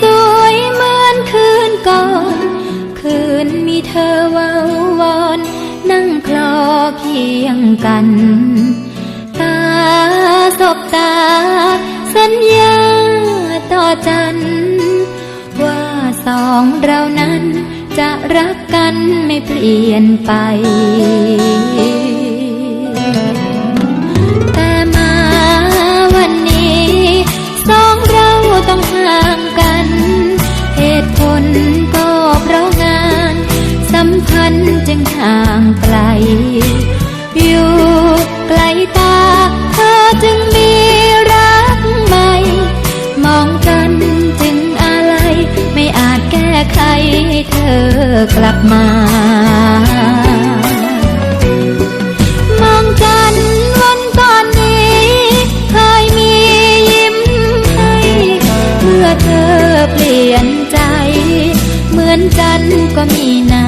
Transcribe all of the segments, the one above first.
สวยเหมือนคืนก่อน คืนมีเธอวาววอน นั่งคลอเพียงกัน ตาสบตา สัญญาต่อจัน ว่าสองเรานั้นจะรักกันไม่เปลี่ยนไป อกลับมามองกันวันตอนนี้เคยมียิ้มให้เมื่อเธอเปลี่ยนใจ เหมือนกันก็มีน้ำ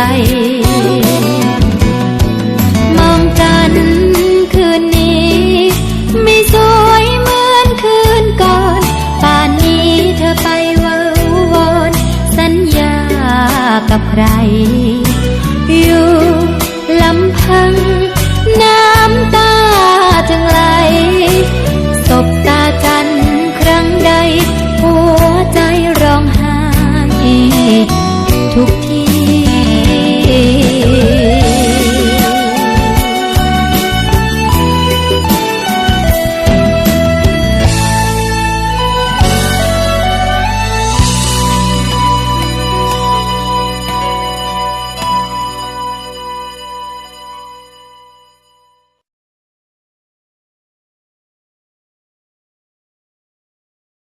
ใจมองกันคืนนี้ ไม่สวยเหมือนคืนก่อน ป่านนี้เธอไปเว้าวอนสัญญากับใคร อยู่ลำพังน้ำตาจึงไหลศบตากันครั้งใด หัวใจร้องไห้ทุกที